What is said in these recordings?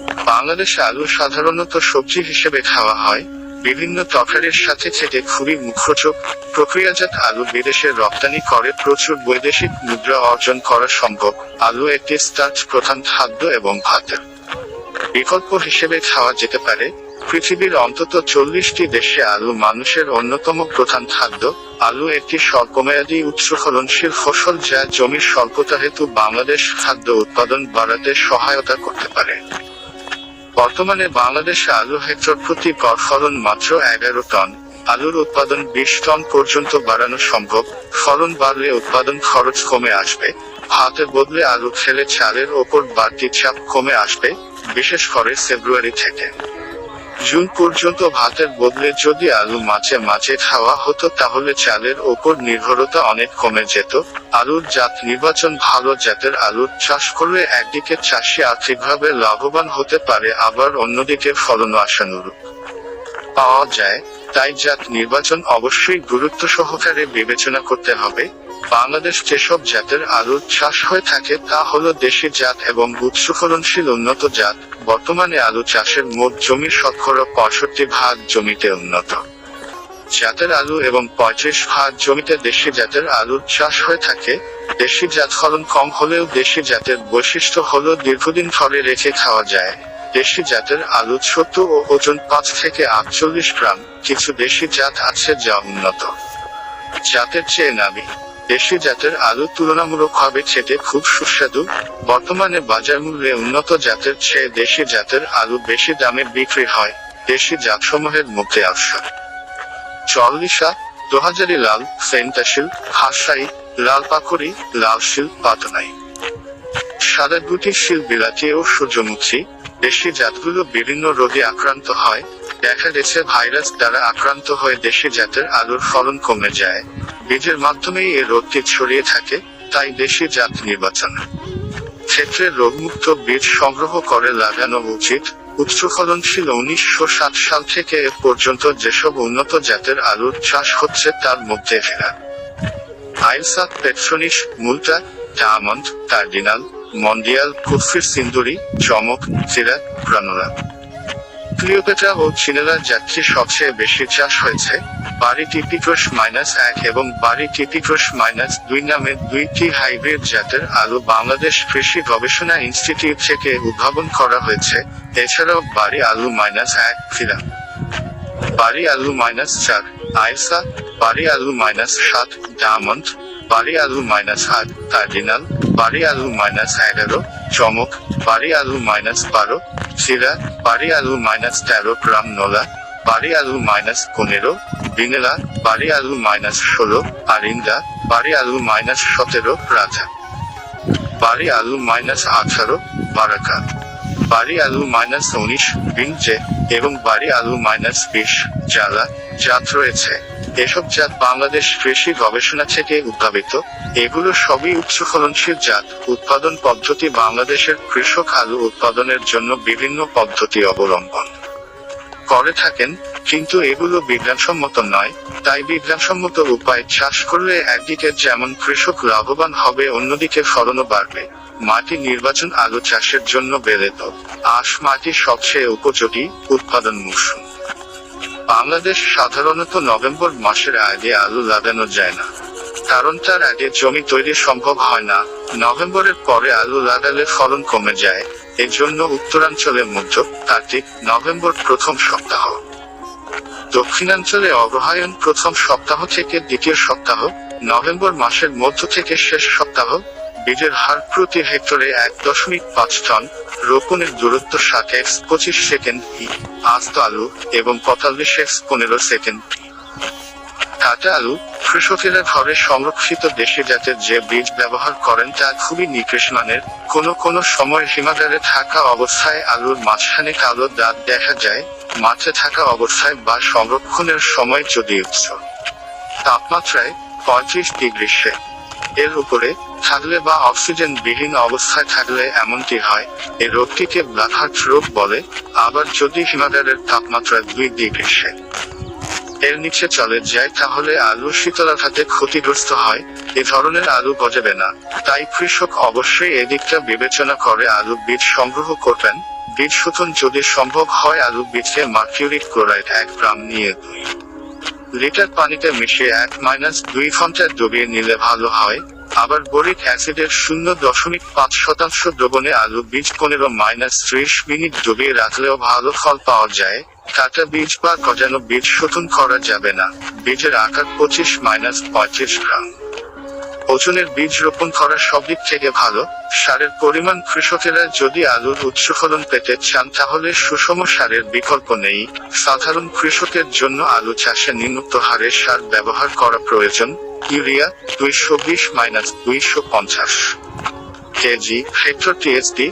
বাংলাদেশে আলু সাধারণত সবজি হিসেবে খাওয়া হয়। বিভিন্ন তরকারির সাথে খেতে খুবই মুখরোচক। প্রক্রিয়াজাত আলু বিদেশে রপ্তানি করে, প্রচুর বৈদেশিক মুদ্রা অর্জন করা সম্ভব। আলু একটি স্টার্চ প্রধান খাদ্য এবং ভাতের বিকল্প হিসেবে খাওয়া যেতে পারে। পৃথিবীর অন্তত চল্লিশটি দেশে আলু মানুষের অন্যতম প্রধান খাদ্য। আলু একটি স্বল্পমেয়াদী উচ্চ ফলনশীল ফসল যা জমির স্বল্পতা হেতু বাংলাদেশ খাদ্য উৎপাদন বাড়াতে সহায়তা করতে পারে। বর্তমানে বাংলাদেশে আলু হেক্টর প্রতি গড় ফলন মাত্র এগারো টন। আলুর উৎপাদন বিশ টন পর্যন্ত বাড়ানো সম্ভব। ফলন বাড়লে উৎপাদন খরচ কমে আসবে। ভাতের বদলে আলু খেলে চালের ওপর বাড়তি চাপ কমে আসবে, বিশেষ করে ফেব্রুয়ারি থেকে। জুন পর্যন্ত ভাতের বদলে যদি আলু মাছে মাছে খাওয়া হতো তাহলে চালের ওপর নির্ভরতা অনেক কমে যেত। আলুর জাত নির্বাচন ভালো জাতের আলুর চাষ করলে একদিকে চাষি আর্থিকভাবে লাভবান হতে পারে, আবার অন্যদিকে ফলন আশানুরূপ পাওয়া যায়। তাই জাত নির্বাচন অবশ্যই গুরুত্ব সহকারে বিবেচনা করতে হবে। বাংলাদেশ যেসব জাতের আলুর চাষ হয়ে থাকে তা হলো দেশি জাত এবং উচ্চ ফলনশীল উন্নত জাত। বর্তমানে আলু চাষের মোট জমির শতকরা পঁয়ষট্টি ভাগ জমিতে উন্নত। জাতের আলু এবং পঁয়ত্রিশ ভাগ জমিতে দেশি জাতের আলুর চাষ হয়ে থাকে। দেশি জাত ফলন কম হলেও দেশি জাতের বৈশিষ্ট্য হলো দীর্ঘদিন ধরে রেখে খাওয়া যায়। দেশি জাতের আলু ছোট ও ওজন পাঁচ থেকে আটচল্লিশ গ্রাম। কিছু দেশি জাত আছে যা উন্নত। জাতের চেয়ে নামি। দেশি জাতের আলু তুলনামূলকভাবে খেতে খুব সুস্বাদু। বর্তমানে বাজার মূল্যে উন্নত জাতের চেয়ে দেশি জাতের আলু বেশি দামে বিক্রি হয়। দেশি জাতসমূহের মধ্যে আসা চল্লিশা, দোহাজারি লাল সেন্টাশিল হাসাই লাল পাকড়ি লাল শিল পাতনাই। সাদা গুটি শিল বিলাতি ও সূর্যমুখী। দেশি জাতগুলো বিভিন্ন রোগে আক্রান্ত হয়। দেখা গেছে ভাইরাস দ্বারা আক্রান্ত হয়ে দেশি জাতের আলুর ফলন কমে যায়। বীজের মাধ্যমেই এ রোগটি ছড়িয়ে থাকে, তাই দেশি জাত নির্বাচন। ক্ষেত্রে রোগমুক্ত বীজ সংগ্রহ করে লাগানো উচিত। উচ্চ ফলনশীল উনিশশো ষাট সাল থেকে এ পর্যন্ত যেসব উন্নত জাতের আলুর চাষ হচ্ছে, তার মধ্যে ফেরা আইলসা পেট্রোনিস মুলটা ডায়মন্ড, কার্ডিনাল, মন্ডিয়াল, কুফির, সিন্দুরি, চমক চিরা প্রানোরা ক্লিওপেট্রা ও চিনেলা যাত্রী সবচেয়ে বেশি চাষ হয়েছে। বাড়ি টিপিক্রস মাইনাস এক এবং বাড়ি টিপিক্রস মাইনাস দুই নামে দুইটি হাইব্রিড জাতের আলু বাংলাদেশ কৃষি গবেষণা ইনস্টিটিউট থেকে উদ্ভাবন করা হয়েছে। এছাড়াও বাড়ি আলু মাইনাস এক ফিরা বাড়ি আলু মাইনাস চার আইসা, বাড়ি আলু মাইনাস সাত ডায়মন্ড, বাড়ি আলু মাইনাস আট কার্ডিনাল, বাড়ি আলু মাইনাস এগারো চমক, বাড়ি আলু মাইনাস বারো চিরা বাড়ি আলু মাইনাস তেরো গ্রাম নোলা, বাড়ি আলু মাইনাস পনেরো, বিনেলা, বাড়ি আলু মাইনাস ষোলো, আরিন্দা, বাড়ি আলু মাইনাস সতেরো রাজা বাড়ি আলু মাইনাস আঠারো, বারাকা। বাড়ি আলু মাইনাস উনিশ বিনজে এবং বাড়ি আলু মাইনাস বিশ, জ্বালা, জাত রয়েছে। এসব জাত বাংলাদেশ কৃষি গবেষণা থেকে উদ্ভাবিত। এগুলো সবই উচ্চ ফলনশীল জাত। উৎপাদন পদ্ধতি বাংলাদেশের কৃষক আলু উৎপাদনের জন্য বিভিন্ন পদ্ধতি অবলম্বন করে থাকেন, কিন্তু এগুলো বিজ্ঞানসম্মত নয়। তাই বিজ্ঞানসম্মত উপায় চাষ করলে একদিকে যেমন কৃষক লাভবান হবে, অন্যদিকে ফলনও বাড়বে। মাটি নির্বাচন আলু চাষের জন্য বেলেত আশ মাটি সবচেয়ে উপযোগী উৎপাদন মৌসুম। বাংলাদেশ সাধারণত নভেম্বর মাসের আগে আলু লাগানো যায় না, কারণ তার আগে জমি তৈরি সম্ভব হয় না। নভেম্বরের পরে আলু লাগালে ফলন কমে যায়, এজন্য উত্তরাঞ্চলে মধ্য কার্তিক নভেম্বর প্রথম সপ্তাহ। দক্ষিণাঞ্চলে অগ্রহায়ণ প্রথম সপ্তাহ থেকে দ্বিতীয় সপ্তাহ, নভেম্বর মাসের মধ্য থেকে শেষ সপ্তাহ বীজের হার প্রতি হেক্টরে এক দশমিক পাঁচ টন রোপণের দূরত্ব ষাট এক্স পঁচিশ সেকেন্ড আস্ত আলু এবং পঁয়তাল্লিশ এক্স পনেরো সেকেন্ড কাটা আলু কৃষকেরা ঘরে সংরক্ষিত দেশি জাতের যে বীজ ব্যবহার করেন তা খুবই নিকৃষ্ট মানের। কোনো কোনো সময় হিমাগারে থাকা অবস্থায় আলুর মাঝখানে কালো দাগ দেখা যায়, মাঠে থাকা অবস্থায় বা সংরক্ষণের সময় যদি উচ্চ তাপমাত্রায় পঁয়ত্রিশ ডিগ্রি সে এর উপরে থাকলে বা অক্সিজেন বিহীন অবস্থায় থাকলে এমনটি হয়, এই রোগটিকে ব্লাকহার্ট রোগ বলে। আবার যদি হিমাগারের তাপমাত্রা দুই ডিগ্রি সে। এর নিচে চলে যায়, তাহলে আলু শীতলাঘাতে ক্ষতিগ্রস্ত হয়। এ ধরনের আলু গজাবে না। তাই কৃষক অবশ্যই এদিকটা বিবেচনা করে আলু বীজ সংগ্রহ করবেন। বীজ শোধন যদি সম্ভব হয়, আলু বীজে মার্কিউরিক ক্লোরাইড এক গ্রাম নিয়ে দুই লিটার পানিতে মিশিয়ে এক মাইনাস দুই ঘণ্টা ডুবিয়ে নিলে ভালো হয়। আবার বরিক অ্যাসিডের শূন্য দশমিক পাঁচ শতাংশ দ্রবণে আলু বীজ পনেরো মাইনাস ত্রিশ মিনিট ডুবিয়ে রাখলেও ভালো ফল পাওয়া যায়। কাটা বীজ বা গজানো বীজ শোধন করা যাবে না। বীজের আকার পঁচিশ মাইনাস পঁয়ত্রিশ গ্রাম। ওজনের বীজ রোপণ করা সব দিক থেকে ভালো। সারের পরিমাণ কৃষকেরা যদি আলুর উচ্চ ফলন পেতে চান তাহলে সুষম সারের বিকল্প নেই। সাধারণ কৃষকের জন্য আলু চাষে নিম্নোক্ত হারে সার ব্যবহার করা প্রয়োজন। ইউরিয়া দুইশো বিশ মাইনাস দুইশো পঞ্চাশ। কেজি, হেক্টর টিএসডি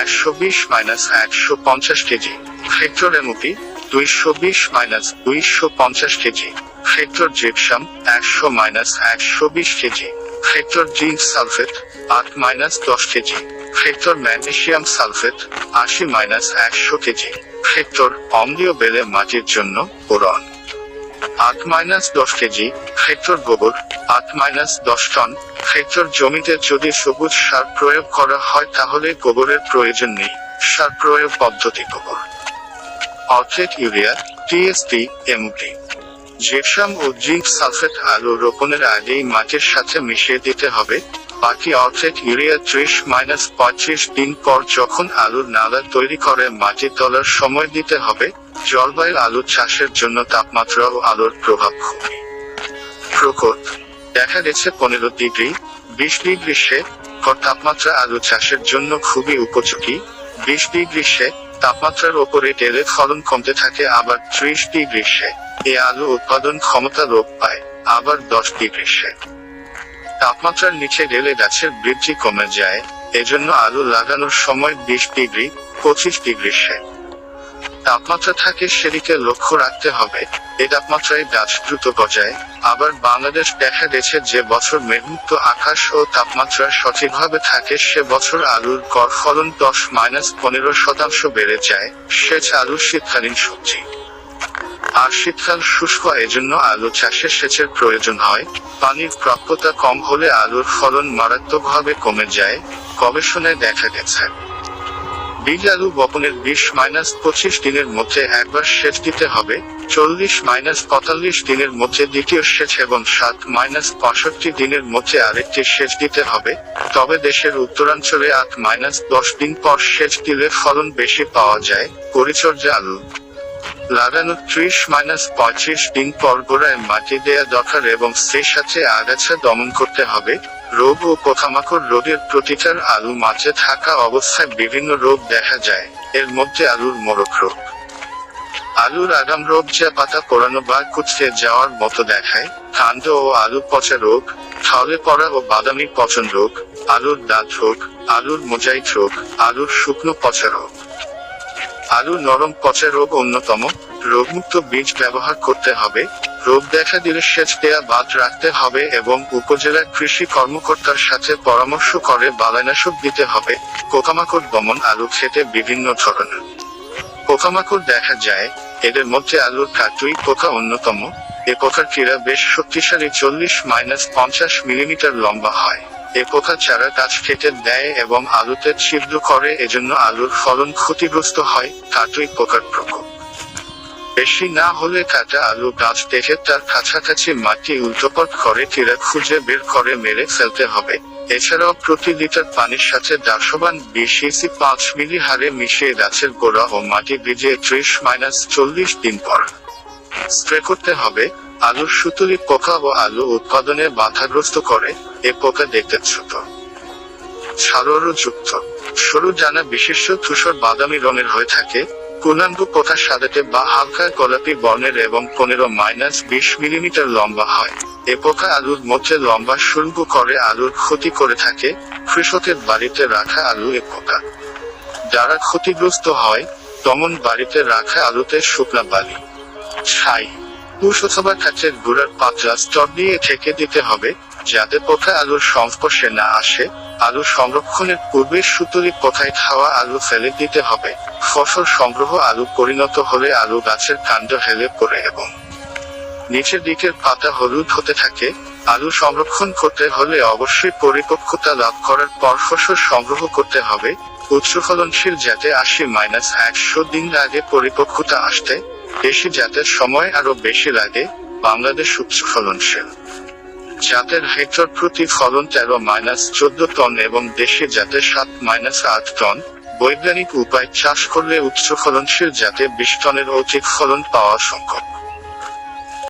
একশো বিশ মাইনাস একশো পঞ্চাশ কেজি। হেক্টর এমওপি দুইশো বিশ মাইনাস দুইশো পঞ্চাশ কেজি। হেক্টর জিপসাম একশো মাইনাস একশো বিশ কেজি। হেক্টর জিঙ্ক সালফেট আট মাইনাস দশ কেজি হেক্টর ম্যাগনেসিয়াম সালফেট আশি মাইনাস একশো কেজি হেক্টর অম্লীয় বেলে মাটির জন্য বোরন। আট মাইনাস দশ কেজি হেক্টর গোবর, আট মাইনাস দশ টন হেক্টর জমিতে যদি সবুজ সার প্রয়োগ করা হয় তাহলে গোবরের প্রয়োজন নেই। সার প্রয়োগ পদ্ধতি গোবর। অর্থেট ইউরিয়া টিএসপি এমপি জিপসাম ও জিঙ্ক সালফেট আলু রোপণের আগেই মাটির সাথে মিশিয়ে দিতে হবে, বাকি অর্থেট ইউরিয়া ত্রিশ মাইনাস পঁয়ত্রিশ দিন পর যখন আলুর নালা তৈরি করে মাটি তোলার সময় দিতে হবে, জলবায়ু আলু চাষের জন্য তাপমাত্রা ও আলোর প্রভাব প্রকট দেখা গেছে পনেরো ডিগ্রি, বিশ ডিগ্রি সে তাপমাত্রা আলু চাষের জন্য খুবই উপযোগী, বিশ ডিগ্রি সে, তাপমাত্রার ওপরে গেলে ফলন কমতে থাকে আবার ত্রিশ ডিগ্রি সে। এ আলু উৎপাদন ক্ষমতা লোপ পায়, আবার দশ ডিগ্রি তাপমাত্রার নিচে গেলে গাছের বৃদ্ধি কমে যায়, এজন্য আলু লাগানোর সময় বিশ ডিগ্রি, পঁচিশ ডিগ্রি সে তাপমাত্রা থাকে সেদিকে লক্ষ্য রাখতে হবে, এ তাপমাত্রায় গাছ দ্রুত গজায় আবার বাংলাদেশ দেখা গেছে যে বছর মেঘমুক্ত আকাশ ও তাপমাত্রা সঠিকভাবে থাকে সে বছর আলুর গড় ফলন দশ মাইনাস পনেরো শতাংশ বেড়ে যায়, সেচ আলু শীতকালীন সবজি। আর শীতকাল শুষ্ক, এজন্য আলু চাষে সেচের প্রয়োজন হয়। পানির প্রাপ্যতা কম হলে আলুর ফলন মারাত্মকভাবে কমে যায়, গবেষণায় দেখা গেছে। বীজ আলু বপনের বিশ মাইনাস পঁচিশ দিনের মধ্যে একবার সেচ দিতে হবে, চল্লিশ মাইনাস পঁয়তাল্লিশ দিনের মধ্যে দ্বিতীয় সেচ এবং সাত মাইনাস পঁয়ষট্টি দিনের মধ্যে আরেকটি সেচ দিতে হবে, তবে দেশের উত্তরাঞ্চলে আট মাইনাস দশ দিন পর সেচ দিলে ফলন বেশি পাওয়া যায়, পরিচর্যা আলু। লাগানো ত্রিশ মাইনাস পঁয়ত্রিশ দিন পর গোড়ায় মাটি দেয়া দরকার এবং সেই সাথে আগাছা দমন করতে হবে। রোগ ও পোকামাকড় রোগের প্রতিকার আলু মাঝে থাকা অবস্থায় বিভিন্ন রোগ দেখা যায়। এর মধ্যে আলুর মোরক রোগ। আলুর আগাম রোগ যা পাতা পোড়ানো বা কুচকে যাওয়ার মতো দেখায়। কাণ্ড ও আলু পচা রোগ খাওয়ালে পড়া ও বাদামি পচন রোগ, আলুর দাঁত রোগ, আলুর মোজাইক রোগ, আলুর শুকনো পচা রোগ। আলু নরম পচা রোগ অন্যতম। রোগমুক্ত বীজ ব্যবহার করতে হবে। রোগ দেখা দিলে সেচ দেয়া বাদ রাখতে হবে এবং উপজেলা কৃষি কর্মকর্তার সাথে পরামর্শ করে বালাইনাশক দিতে হবে। পোকামাকড় দমন আলু খেতে বিভিন্ন ধরনের। পোকামাকড় দেখা যায়, এদের মধ্যে আলুর কাটুই পোকা অন্যতম। এ পোকার ক্রীড়া বেশ শক্তিশালী, চল্লিশ মাইনাস পঞ্চাশ মিলিমিটার লম্বা হয়। এ পোকা চারা গাছ কেটে দেয় এবং আলুতে ছিদ্র করে, এজন্য আলুর ফলন ক্ষতিগ্রস্ত হয় কাটুই পোকার প্রকোপ। বেশি না হলে কাটা আলু গাছ দেখে তার কাছাকাছি মাটি উল্টোপট করে তীরা খুঁজে বের করে মেরে ফেলতে হবে। এছাড়াও প্রতি লিটার পানির সাথে দাসবান বিশ ইসি পাঁচ মিলি হারে মিশিয়ে গাছের গোড়া ও মাটি ভিজিয়ে ত্রিশ মাইনাস চল্লিশ দিন পর স্প্রে করতে হবে। আলুর সুতুলি পোকা ও আলু উৎপাদনে বাধাগ্রস্ত করে, এ পোকা দেখতে ছোট। সারোরও যুক্ত সরু জানা বিশিষ্ট ধূসর বাদামি রঙের হয়ে থাকে। পূর্ণাঙ্গ পোকা সাদাটে বা হালকা গোলাপি বর্ণের এবং পনেরো মাইনাস বিশ মিলিমিটার লম্বা হয়। এ পোকা আলুর মধ্যে লম্বা শুল্ক করে আলুর ক্ষতি করে থাকে। কৃষকের বাড়িতে রাখা আলু এ পোকা। যারা ক্ষতিগ্রস্ত হয়, তমন বাড়িতে রাখা আলুতে শুকনা বালি। ছাই। অথবা কাঠের গুঁড়ার পাতলা স্তর দিয়ে ঠেকে দিতে হবে, যাতে পোকা আলুর সংস্পর্শে না আসে, আলু সংরক্ষণের পূর্বে সুতুলি কোথায় খাওয়া আলু ফেলে দিতে হবে, ফসল সংগ্রহ আলু পরিণত হলে আলু গাছের কাণ্ড হেলে পড়ে এবং নিচের দিকের পাতা হলুদ হতে থাকে, আলু সংরক্ষণ করতে হলে অবশ্যই পরিপক্কতা লাভ করার পর ফসল সংগ্রহ করতে হবে উচ্চ ফলনশীল যাতে আশি মাইনাস একশো দিন আগে পরিপক্কতা আসতে দেশি জাতের সময় আরও বেশি লাগে বাংলাদেশ উচ্চ ফলনশীল জাতের হেক্টর প্রতি ফলন তেরো মাইনাস চোদ্দ টন এবং দেশি জাতের সাত মাইনাস আট টন। বৈজ্ঞানিক উপায় চাষ করলে উচ্চ ফলনশীল জাতে বিশ টনের অধিক ফলন পাওয়া সম্ভব।